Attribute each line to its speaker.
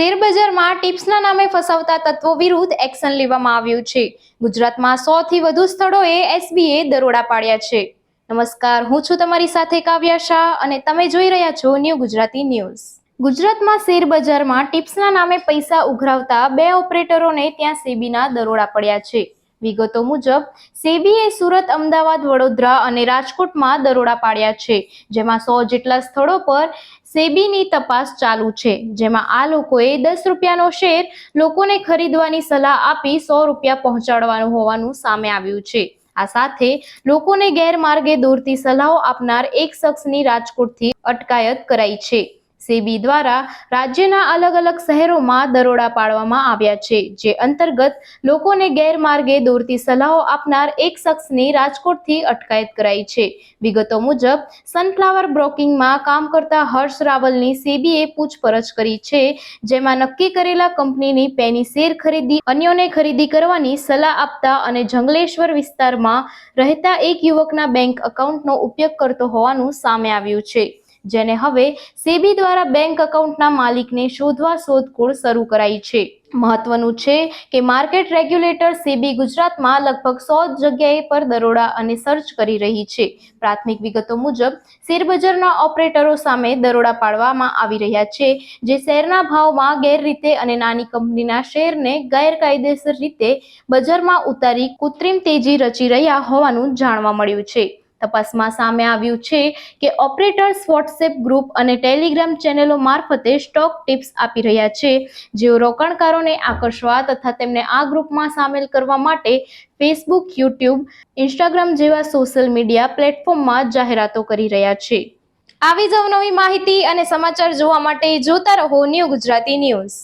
Speaker 1: શેરબજારમાં ટિપ્સના નામે ફસાવતા તત્વો વિરુદ્ધ એક્શન લેવામાં આવ્યું છે. ગુજરાતમાં સો થી વધુ સ્થળોએ એસબીએ દરોડા પાડ્યા છે. નમસ્કાર, હું છું તમારી સાથે કાવ્યા શાહ અને તમે જોઈ રહ્યા છો ન્યૂ ગુજરાતી ન્યૂઝ. ગુજરાતમાં શેરબજારમાં ટિપ્સના નામે પૈસા ઉઘરાવતા બે ઓપરેટરોને ત્યાં સેબીના દરોડા પડ્યા છે. વિગતો મુજબ સેબીએ સુરત, અમદાવાદ, વડોદરા અને રાજકોટમાં દરોડા પાડ્યા છે, જેમાં સો જેટલા સ્થળો પર સેબીની તપાસ ચાલુ છે, જેમાં આ લોકોએ દસ રૂપિયાનો શેર લોકોને ખરીદવાની સલાહ આપી સો રૂપિયા પહોંચાડવાનું હોવાનું સામે આવ્યું છે. આ સાથે લોકોને ગેરમાર્ગે દોરતી સલાહો આપનાર એક શખ્સની રાજકોટથી અટકાયત કરાઈ છે. સેબી દ્વારા રાજ્યના અલગ અલગ શહેરોમાં દરોડા પાડવામાં આવ્યા છે, જે અંતર્ગત લોકોને ગેરમાર્ગે દોરતી સલાહો આપનાર એક શખ્સની રાજકોટથી અટકાયત કરાઈ છે. વિગતો મુજબ સનફ્લાવર બ્રોકિંગમાં કામ કરતા હર્ષ રાવલની સેબીએ પૂછપરછ કરી છે, જેમાં નક્કી કરેલા કંપનીની પેની શેર ખરીદી, અન્યોને ખરીદી કરવાની સલાહ આપતા અને જંગલેશ્વર વિસ્તારમાં રહેતા એક યુવકના બેંક એકાઉન્ટનો ઉપયોગ કરતો હોવાનું સામે આવ્યું છે. જેને હવે સેબી દ્વારા બેંક એકાઉન્ટના માલિકને શોધવા શોધખોળ શરૂ કરાઈ છે. મહત્વનું છે કે માર્કેટ રેગ્યુલેટર સેબી ગુજરાતમાં લગભગ સો જગ્યાએ પર દરોડા અને સર્ચ કરી રહી છે. પ્રાથમિક વિગતો મુજબ, શેરબજારના ઓપરેટરો સામે દરોડા પાડવામાં આવી રહ્યા છે, જે શેરના ભાવમાં ગેરરીતે અને નાની કંપનીના શેરને ગેરકાયદેસર રીતે બજારમાં ઉતારી કૃત્રિમ તેજી રચી રહ્યા હોવાનું જાણવા મળ્યું છે. તપાસમાં સામે આવ્યું છે કે ઓપરેટર્સ વોટ્સએપ ગ્રુપ અને ટેલિગ્રામ ચેનલો મારફતે સ્ટોક ટિપ્સ આપી રહ્યા છે. જેઓ રોકાણકારોને આકર્ષવા તથા તેમને આ ગ્રુપમાં સામેલ કરવા માટે ફેસબુક, યુટ્યુબ, ઇન્સ્ટાગ્રામ જેવા સોશિયલ મીડિયા પ્લેટફોર્મમાં જાહેરાતો કરી રહ્યા છે. આવી જ અવનવી માહિતી અને સમાચાર જોવા માટે જોતા રહો ન્યૂ ગુજરાતી ન્યૂઝ.